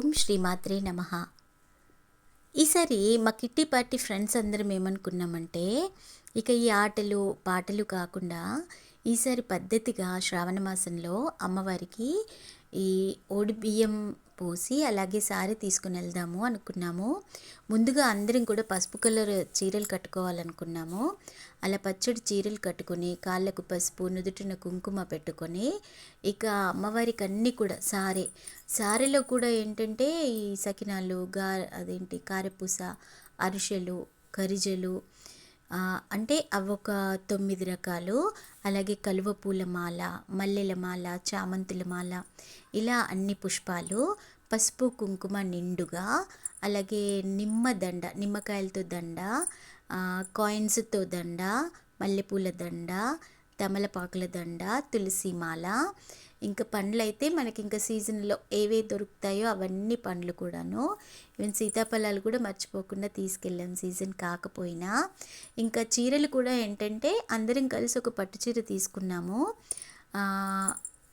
ఓం శ్రీమాత్రే నమ. ఈసారి మా కిట్టి పార్టీ ఫ్రెండ్స్ అందరం ఏమనుకున్నామంటే ఇక ఈ ఆటలు పాటలు కాకుండా ఈసారి పద్ధతిగా శ్రావణ మాసంలో అమ్మవారికి ఈ ఓడి బియ్యం పోసి అలాగే సారీ తీసుకుని వెళ్దాము అనుకున్నాము. ముందుగా అందరం కూడా పసుపు కలర్ చీరలు కట్టుకోవాలనుకున్నాము. అలా పచ్చడి చీరలు కట్టుకొని కాళ్ళకు పసుపు నుదుటిన కుంకుమ పెట్టుకొని ఇక అమ్మవారికి అన్నీ కూడా సారే. సారెలో కూడా ఏంటంటే ఈ సకినాలు గా అదేంటి కారపూస అరిసెలు కరిజలు అంటే అవి ఒక తొమ్మిది రకాలు. అలాగే కలువ పూల మాల మల్లెల మాల చామంతుల మాల ఇలా అన్ని పుష్పాలు. పసుపు కుంకుమ నిండుగా. అలాగే నిమ్మ దండ నిమ్మకాయలతో దండ కాయిన్స్తో దండ మల్లెపూల దండ తమలపాకుల దండ తులసి మాల ఇంకా పండ్లు అయితే మనకి ఇంకా సీజన్లో ఏవే దొరుకుతాయో అవన్నీ పండ్లు కూడాను. ఈవెన్ సీతాఫలాలు కూడా మర్చిపోకుండా తీసుకెళ్ళాం సీజన్ కాకపోయినా. ఇంకా చీరలు కూడా ఏంటంటే అందరం కలిసి ఒక పట్టు చీర తీసుకున్నాము.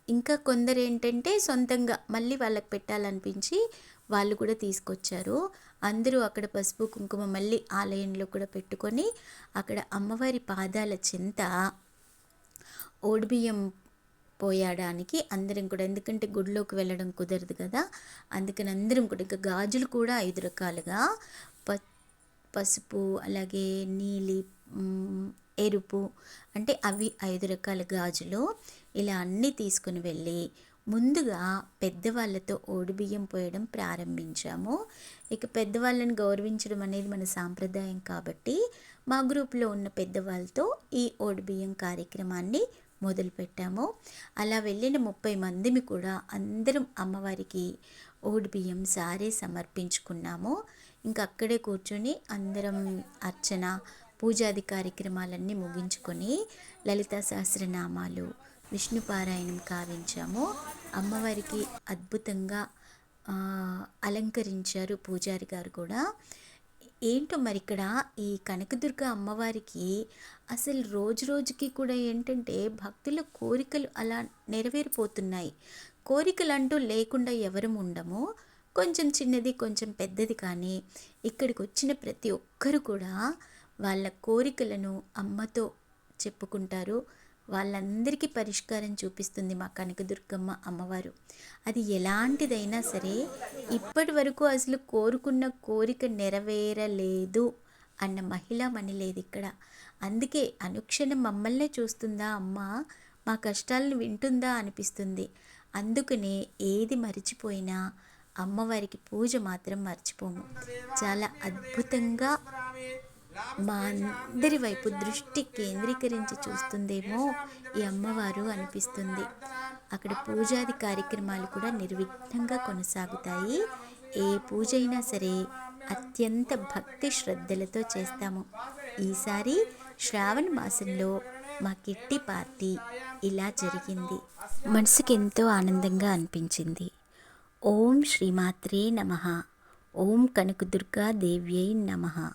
ఇంకా కొందరు ఏంటంటే సొంతంగా మళ్ళీ వాళ్ళకి పెట్టాలనిపించి వాళ్ళు కూడా తీసుకొచ్చారు. అందరూ అక్కడ పసుపు కుంకుమ మళ్ళీ ఆలయంలో కూడా పెట్టుకొని అక్కడ అమ్మవారి పాదాల చింత ఓడిబియ్యం పోయడానికి అందరం కూడా ఎందుకంటే గుడిలోకి వెళ్ళడం కుదరదు కదా అందుకని అందరం కూడా ఇంకా గాజులు కూడా ఐదు రకాలుగా ప పసుపు అలాగే నీలి ఎరుపు అంటే అవి ఐదు రకాల గాజులు ఇలా అన్నీ తీసుకుని వెళ్ళి ముందుగా పెద్దవాళ్ళతో ఓడిబియ్యం పోయడం ప్రారంభించాము. ఇక పెద్దవాళ్ళని గౌరవించడం అనేది మన సాంప్రదాయం కాబట్టి మా గ్రూప్లో ఉన్న పెద్దవాళ్ళతో ఈ ఓడిబియ్యం కార్యక్రమాన్ని మొదలుపెట్టాము అలా వెళ్ళిన ముప్పై మందిని కూడా అందరం అమ్మవారికి ఓడిబియ్యం సారే సమర్పించుకున్నాము. ఇంకా అక్కడే కూర్చొని అందరం అర్చన పూజాది కార్యక్రమాలన్నీ ముగించుకొని లలిత సహస్రనామాలు విష్ణుపారాయణం కావించాము. అమ్మవారికి అద్భుతంగా అలంకరించారు పూజారి గారు కూడా. ఏంటో మరి ఇక్కడ ఈ కనకదుర్గ అమ్మవారికి అసలు రోజు రోజుకి కూడా ఏంటంటే భక్తుల కోరికలు అలా నెరవేరిపోతున్నాయి. కోరికలు అంటూ లేకుండా ఎవరు ఉండము కొంచెం చిన్నది కొంచెం పెద్దది కానీ ఇక్కడికి వచ్చిన ప్రతి ఒక్కరు కూడా వాళ్ళ కోరికలను అమ్మతో చెప్పుకుంటారు. వాళ్ళందరికీ పరిష్కారం చూపిస్తుంది మా కనకదుర్గమ్మ అమ్మవారు. అది ఎలాంటిదైనా సరే ఇప్పటి వరకు అసలు కోరుకున్న కోరిక నెరవేరలేదు అన్న మహిళ మని లేదు ఇక్కడ. అందుకే అనుక్షణం మమ్మల్నే చూస్తుందా అమ్మ? మా కష్టాలను వింటుందా అనిపిస్తుంది. అందుకనే ఏది మరిచిపోయినా అమ్మవారికి పూజ మాత్రం మర్చిపోము. చాలా అద్భుతంగా మా అందరి వైపు దృష్టి కేంద్రీకరించి చూస్తుందేమో ఈ అమ్మవారు అనిపిస్తుంది. అక్కడ పూజాది కార్యక్రమాలు కూడా నిర్విఘ్నంగా కొనసాగుతాయి. ఏ పూజ అయినా సరే అత్యంత భక్తి శ్రద్ధలతో చేస్తాము. ఈసారి శ్రావణ మాసంలో మా కిట్టి పార్టీ ఇలా జరిగింది. మనసుకి ఎంతో ఆనందంగా అనిపించింది. ఓం శ్రీమాత్రే నమ. ఓం కనకదుర్గా దేవ్యై నమ.